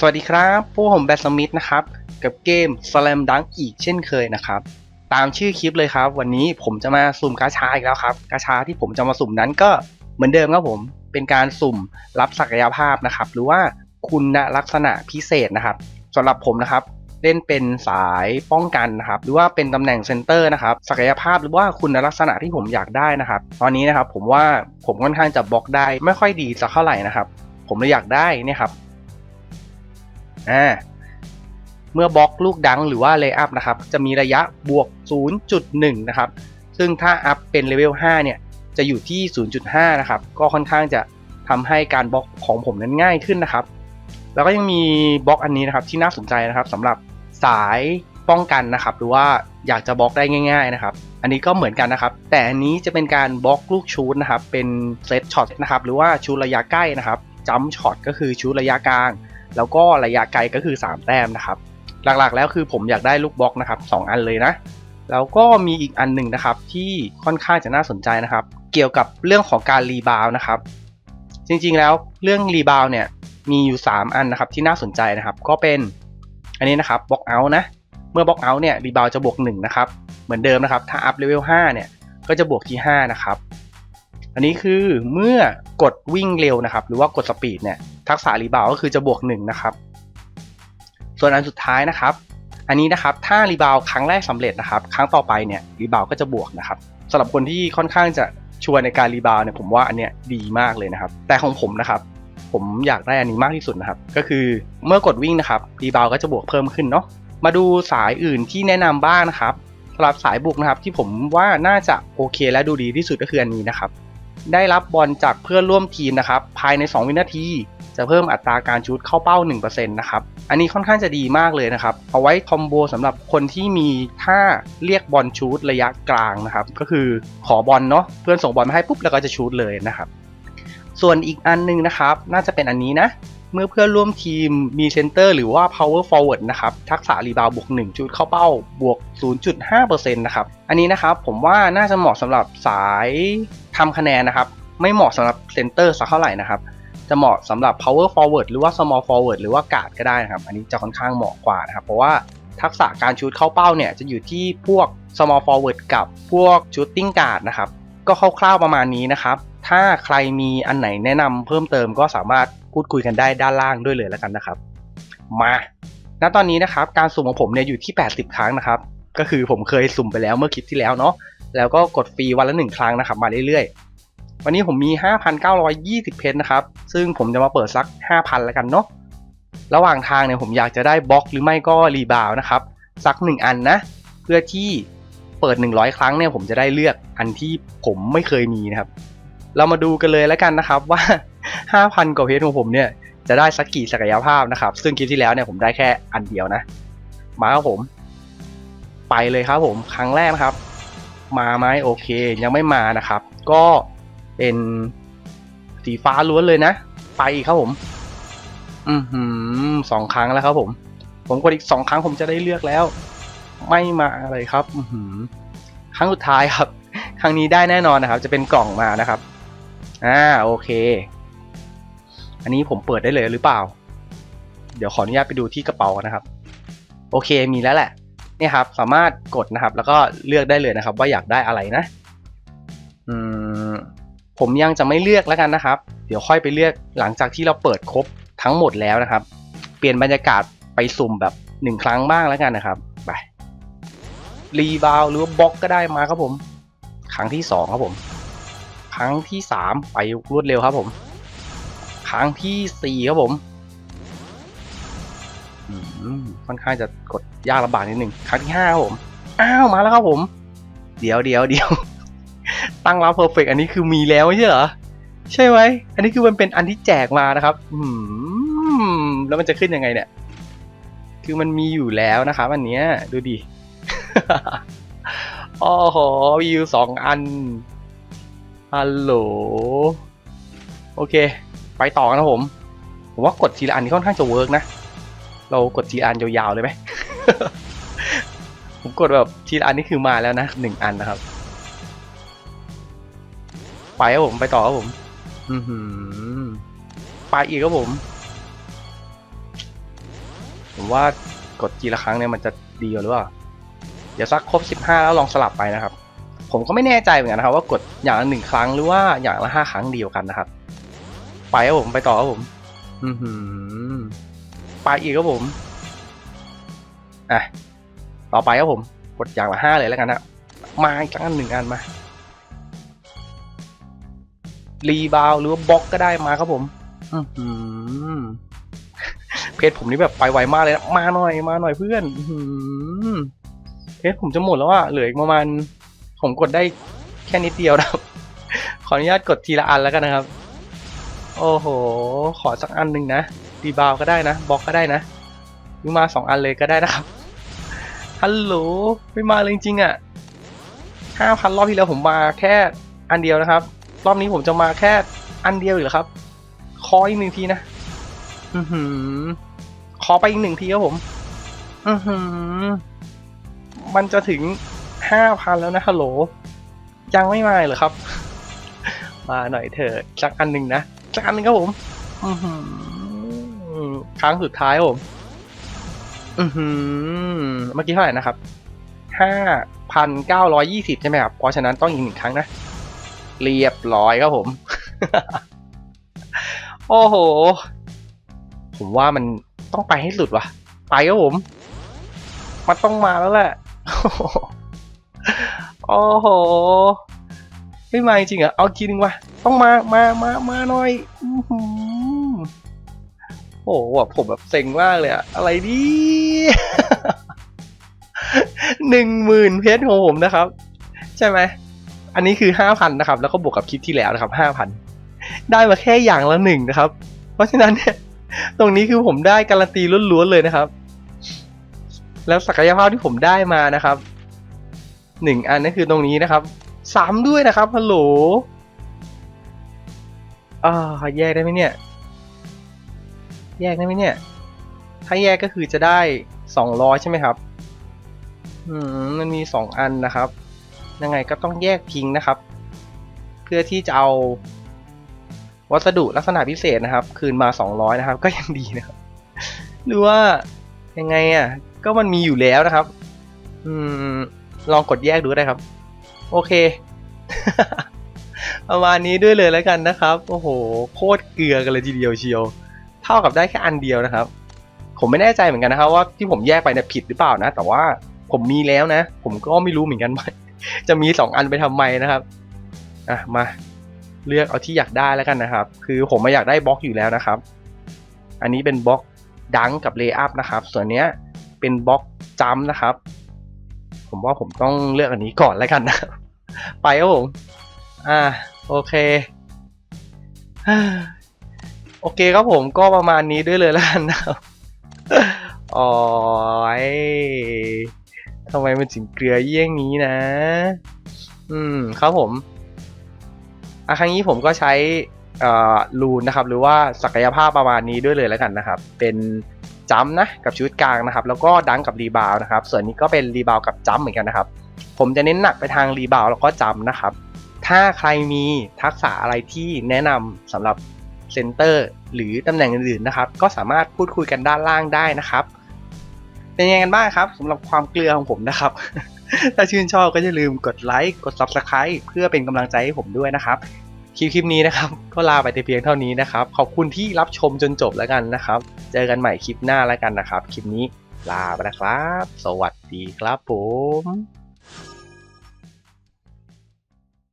สวัสดีครับพวกผมแบทสมิธนะครับ กับเกม Slam Dunk อีกเช่นเคยนะครับ ตามชื่อคลิปเลยครับ วันนี้ผมจะมาสุ่มกาชาอีกแล้วครับ กาชาที่ผมจะมาสุ่มนั้นก็เหมือนเดิมครับผม เป็นการสุ่มรับศักยภาพนะครับ หรือว่าคุณลักษณะพิเศษนะครับสำหรับผมนะครับ เล่นเป็นสายป้องกันนะครับ หรือว่าเป็นตำแหน่งเซนเตอร์นะครับ ศักยภาพหรือว่าคุณลักษณะที่ผมอยากได้นะครับ ตอนนี้นะครับผมว่าผมค่อนข้างจะบล็อกได้ไม่ค่อยดีสักเท่าไหร่นะครับ ผมเลยอยากได้นี่ครับ อ่าเมื่อบล็อกลูกดังหรือว่าเลย์อัพนะครับ จะมีระยะบวก 0.1 นะครับ ซึ่งถ้าอัพเป็นเลเวล 5 เนี่ย จะอยู่ที่ 0.5 นะครับ ก็ค่อนข้างจะทำให้การบล็อกของผมนั้นง่ายขึ้นนะครับ แล้วก็ยังมีบล็อกอันนี้นะครับที่น่าสนใจนะครับสำหรับสายป้องกันนะครับ หรือว่าอยากจะบล็อกได้ง่าย ๆนะครับ อันนี้ก็เหมือนกันนะครับ แต่อันนี้จะเป็นการบล็อกลูกชูตนะครับ เป็นเซตช็อตนะครับ หรือว่าชูระยะใกล้นะครับจัมช็อตก็คือชูระยะกลาง แล้วก็ระยะไกลก็คือ 3 แต้มนะครับ หลักๆแล้วคือผมอยากได้ลูกบล็อกนะครับสองอันเลยนะแล้วก็มีอีกอันหนึ่งนะครับที่ค่อนข้างจะน่าสนใจนะครับ เกี่ยวกับเรื่องของการรีบาวนะครับ จริงๆแล้วเรื่องรีบาวเนี่ยมีอยู่ 3 อันนะครับที่น่าสนใจนะครับ ก็เป็นอันนี้นะครับบล็อกเอาท์นะเมื่อบล็อกเอาท์เนี่ยรีบาวจะบวก1นะครับเหมือนเดิมนะครับถ้าอัพเลเวล5เนี่ยก็จะบวกที่5นะครับ อันนี้คือเมื่อกดวิ่งเร็วนะครับ หรือว่ากดสปีดเนี่ยทักษะรีบาวก็คือจะบวก1นะครับ ส่วนอันสุดท้ายนะครับ อันนี้นะครับถ้ารีบาวครั้งแรกสำเร็จนะครับ ครั้งต่อไปเนี่ยรีบาวก็จะบวกนะครับสำหรับคนที่ค่อนข้างจะชัวร์ในการรีบาวเนี่ยผมว่าอันเนี้ยดีมากเลยนะครับ แต่ของผมนะครับ ผมอยากได้อันนี้มากที่สุดนะครับ ก็คือเมื่อกดวิ่งนะครับรีบาวก็จะบวกเพิ่มขึ้นเนาะมาดูสายอื่นที่แนะนำบ้างนะครับสำหรับสายบุกนะครับที่ผมว่าน่าจะโอเคและดูดีที่สุดก็คืออันนี้นะครับ ได้รับบอลจากเพื่อนร่วมทีมนะครับ ภายใน 2 วินาที จะเพิ่มอัตราการชูตเข้าเป้า 1%นะครับ อันนี้ค่อนข้างจะดีมากเลยนะครับ เอาไว้คอมโบสำหรับคนที่มีท่าเรียกบอลชูตระยะกลางนะครับ ก็คือขอบอลเนาะเพื่อนส่งบอลมาให้ปุ๊บแล้วก็จะชูตเลยนะครับ ส่วนอีกอันหนึงนะครับ น่าจะเป็นอันนี้นะเมื่อเพื่อนร่วมทีมมีเซนเตอร์หรือว่า power forward นะครับ ทักษะรีบาวบวก 1 จุดเข้าเป้าบวก 0.5%นะครับ อันนี้นะครับผมว่าน่าจะเหมาะสำหรับสาย ทำคะแนนนะครับ ไม่เหมาะสำหรับเซนเตอร์สักเท่าไหร่นะครับ จะเหมาะสำหรับ power forward หรือว่า small forward หรือว่าการ์ดก็ได้นะครับ อันนี้จะค่อนข้างเหมาะกว่านะครับ เพราะว่าทักษะการชูตเข้าเป้าเนี่ยจะอยู่ที่พวก small forward กับพวก shooting guard นะครับ ก็คร่าวๆประมาณนี้นะครับ ถ้าใครมีอันไหนแนะนำเพิ่มเติมก็สามารถพูดคุยกันได้ด้านล่างด้วยเลยแล้วกันนะครับ มา ณ ตอนนี้นะครับ การสุ่มของผมเนี่ยอยู่ที่ 80 ครั้งนะครับ ก็คือผมเคยสุ่มไปแล้วเมื่อคลิปที่แล้วเนาะแล้วก็กดฟรีวันละ1ครั้งนะครับมาเรื่อยๆ วันนี้ผมมี 5,920 เพชรนะครับ ซึ่งผมจะมาเปิดสัก 5,000 แล้วกันเนาะระหว่างทางเนี่ยผมอยากจะได้บล็อกหรือไม่ก็รีบาวนะครับ สัก 1 อันนะ เพื่อที่เปิด 100 ครั้งเนี่ยผมจะได้เลือกอันที่ผมไม่เคยมีนะครับ เรามาดูกันเลยแล้วกันนะครับว่า 5,000 กว่าเพชรของผมเนี่ยจะได้สักกี่ศักยภาพนะครับ ซึ่งคลิปที่แล้วเนี่ยผมได้แค่อันเดียวนะ มาครับผม ไปเลยครับผมครั้งแรกนะครับ มาไหมโอเค ยังไม่มานะครับ ก็เป็นสีฟ้าล้วนเลยนะ ไปอีกครับผม อือหือสองครั้งแล้วครับผม ผมกดอีกสองครั้งผมจะได้เลือกแล้ว ไม่มาเลยครับ อือหือครั้งสุดท้ายครับ ครั้งนี้ได้แน่นอนนะครับ จะเป็นกล่องมานะครับอ่าโอเค อันนี้ผมเปิดได้เลยหรือเปล่า เดี๋ยวขออนุญาตไปดูที่กระเป๋านะครับ โอเคมีแล้วแหละ เนี่ยครับสามารถกดนะครับ แล้วก็เลือกได้เลยนะครับ ว่าอยากได้อะไรนะอืมผมยังจะไม่เลือกแล้วกันนะครับ เดี๋ยวค่อยไปเลือกหลังจากที่เราเปิดครบทั้งหมดแล้วนะครับ เปลี่ยนบรรยากาศไปสุ่มแบบหนึ่งครั้งบ้างแล้วกันนะครับไปรีบาวหรือบล็อกก็ได้มาครับผม ครั้งที่สองครับผม ครั้งที่สามไปรวดเร็วครับผม ครั้งที่สี่ครับผม ค่อนข้างจะกดยากลำบากนิดหนึ่งครั้งที่ห้าผม อ้าวมาแล้วครับผม เดี๋ยวเดี๋ยวเดี๋ยวตั้งรับเพอร์เฟกอันนี้คือมีแล้วไม่ใช่เหรอใช่ไหมอันนี้คือมันเป็นอันที่แจกมานะครับ อืมแล้วมันจะขึ้นยังไงเนี่ย คือมันมีอยู่แล้วนะครับอันเนี้ยดูดิโอ้โหมีอยู่สองอันฮัลโหลโอเค ไปต่อกันนะผม ผมว่ากดทีละอันนี้ค่อนข้างจะเวิร์กนะ เรากดทีอันยาวๆเลยไหม ผมกดแบบทีอันนี่คือมาแล้วนะหนึ่งอันนะครับ ไปครับผมไปต่อครับผม อือหือไปอีกครับผม ผมว่ากดทีละครั้งเนี่ยมันจะดีหรือเปล่า เดี๋ยวสักครบ15แล้วลองสลับไปนะครับ ผมก็ไม่แน่ใจเหมือนกันนะครับ ว่ากดอย่างละหนึ่งครั้งหรือว่าอย่างละห้าครั้งเดียวกันนะครับ ไปครับผมไปต่อครับผม อือหือ ไปอีกครับผมอะต่อไปครับผมกดอย่างละห้าเลยแล้วกันนะมาอีกครั้งหนึ่งอันมารีบาวหรือว่าบล็อกก็ได้มาครับผมเพจผมนี่แบบไปไวมากเลยนะมาหน่อยมาหน่อยเพื่อนเพจผมจะหมดแล้วอะเหลืออีกประมาณผมกดได้แค่นิดเดียวนะครับ ขออนุญาตกดทีละอันแล้วกันนะครับ โอ้โห ขอสักอันหนึ่งนะ รีบาวก็ได้นะบล็อกก็ได้นะหรือมาสองอันเลยก็ได้นะครับฮัลโหลไม่มาเลยจริงๆอะห้าพันรอบที่แล้วผมมาแค่อันเดียวนะครับ รอบนี้ผมจะมาแค่อันเดียวอีกเหรอครับ ขออีกหนึ่งทีนะอือหือขอไปอีกหนึ่งทีครับผม อือหือมันจะถึงห้าพันแล้วนะฮัลโหล ยังไม่มาเหรอครับ มาหน่อยเถอะสักอันหนึ่งนะสักอันหนึ่งครับผม อือหือ ครั้งสุดท้ายผมอือหือเมื่อกี้เท่าไหร่นะครับห้าพันเก้าร้อยยี่สิบใช่ไหมครับ เพราะฉะนั้นต้องอีกหนึ่งครั้งนะ เรียบร้อยครับผม โอ้โห ผมว่ามันต้องไปให้สุดว่ะ ไปครับผม มันต้องมาแล้วแหละ โอ้โห ไม่มาจริงเหรอเอาทีนึงว่ะ ต้องมา มา มา มาหน่อย อือหือ โอ้โหผมแบบเซ็งมากเลยอะอะไรดีหนึ่งหมื่นเพชรของผมนะครับ ใช่ไหม อันนี้คือห้าพันนะครับ แล้วก็บวกกับคลิปที่แล้วนะครับห้าพันได้มาแค่อย่างละหนึ่งนะครับ เพราะฉะนั้นเนี่ย ตรงนี้คือผมได้การันตีล้วนๆเลยนะครับ แล้วศักยภาพที่ผมได้มานะครับหนึ่งอันนั่นคือตรงนี้นะครับสามด้วยนะครับฮัลโหลอ่าแยกได้ไหมเนี่ย แยกได้ไหมเนี่ย ถ้าแยกก็คือจะได้สองร้อยใช่ไหมครับ อืมมันมีสองอันนะครับ ยังไงก็ต้องแยกทิ้งนะครับ เพื่อที่จะเอาวัสดุลักษณะพิเศษนะครับ คืนมา 200 นะครับ ก็ยังดีนะครับ หรือว่ายังไงอะ ก็มันมีอยู่แล้วนะครับ อืม ลองกดแยกดูได้ครับ โอเค ประมาณนี้ด้วยเลยแล้วกันนะครับ โอ้โห โคตรเกลือกันเลยทีเดียวเชียว เท่ากับได้แค่อันเดียวนะครับ ผมไม่แน่ใจเหมือนกันนะครับ ว่าที่ผมแยกไปเนี่ยผิดหรือเปล่านะ แต่ว่าผมมีแล้วนะ ผมก็ไม่รู้เหมือนกันว่าจะมีสองอันไปทำไมนะครับอะมาเลือกเอาที่อยากได้แล้วกันนะครับ คือผมไม่อยากได้บล็อกอยู่แล้วนะครับ อันนี้เป็นบล็อกดังกับเลย์อัพนะครับ ส่วนเนี้ยเป็นบล็อกจัมนะครับ ผมว่าผมต้องเลือกอันนี้ก่อนแล้วกันนะ ไปครับผม อ่า โอเค โอเคครับผมก็ประมาณนี้ด้วยเลยแล้วกันนะครับอ๋อยทำไมมันถึงเกลือเยี่ยงนี้นะ อืม ครับผมอะครั้งนี้ผมก็ใช้ลูนนะครับ หรือว่าศักยภาพประมาณนี้ด้วยเลยแล้วกันนะครับ เป็นจัมป์นะ กับชุดกลางนะครับ แล้วก็ดังกับรีบาวนะครับ ส่วนนี้ก็เป็นรีบาวกับจัมป์เหมือนกันนะครับ ผมจะเน้นหนักไปทางรีบาวแล้วก็จัมป์นะครับ ถ้าใครมีทักษะอะไรที่แนะนำสำหรับ เซนเตอร์หรือตำแหน่งอื่นๆนะครับ ก็สามารถพูดคุยกันด้านล่างได้นะครับ เป็นยังไงกันบ้างครับสำหรับความเกลือของผมนะครับ ถ้าชื่นชอบก็อย่าลืมกดไลค์กด Subscribe เพื่อเป็นกำลังใจให้ผมด้วยนะครับคลิปคลิปนี้นะครับก็ลาไปแต่เพียงเท่านี้นะครับ ขอบคุณที่รับชมจนจบแล้วกันนะครับ เจอกันใหม่คลิปหน้าแล้วกันนะครับ คลิปนี้ลาไปแล้วครับ สวัสดีครับผม